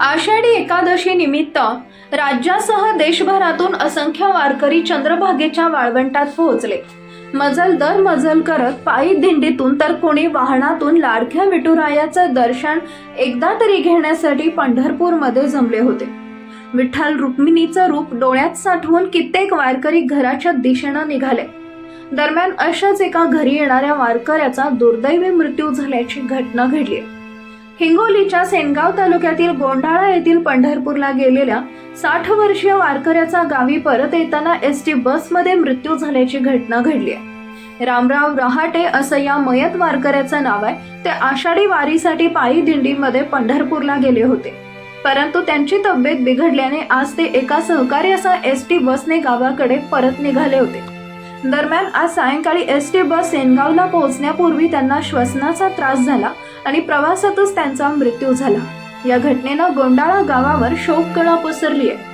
आषाढी एकादशी निमित्त राज्यासह देशभरातून असंख्य वारकरी चंद्रभागेच्या वाळवंटात पोहोचले. मजल दर मजल करत पायी दिंडीतून तर कोणी वाहनातून लाडक्या विठुरायाचं दर्शन एकदा तरी घेण्यासाठी पंढरपूरमध्ये जमले होते. विठ्ठल रुक्मिणीचं रूप डोळ्यात साठवून कित्येक वारकरी घराच्या दिशेनं निघाले. दरम्यान अशाच एका घरी येणाऱ्या वारकऱ्याचा दुर्दैवी मृत्यू झाल्याची घटना घडली हिंगोलीच्या सेनगाव तालुक्यातील गोंडाळा येथील पंढरपूरला गेलेल्या साठ वर्षीय वारकऱ्याचा गावी परत येताना एस टी बसमध्ये मृत्यू झाल्याची घटना घडली आहे. रामराव रहाटे असं या मयत वारकऱ्याचं नाव आहे. ते आषाढी वारीसाठी पायी दिंडीमध्ये पंढरपूरला गेले होते. परंतु त्यांची तब्येत बिघडल्याने आज ते एका सहकार्यासह एस टी बसने गावाकडे परत निघाले होते. दरम्यान आज सायंकाळी एस टी बस सेनगावला पोहोचण्यापूर्वी त्यांना श्वसनाचा त्रास झाला आणि प्रवासातच त्यांचा मृत्यू झाला. या घटनेनं गोंडाळा गावावर शोककळा पसरली आहे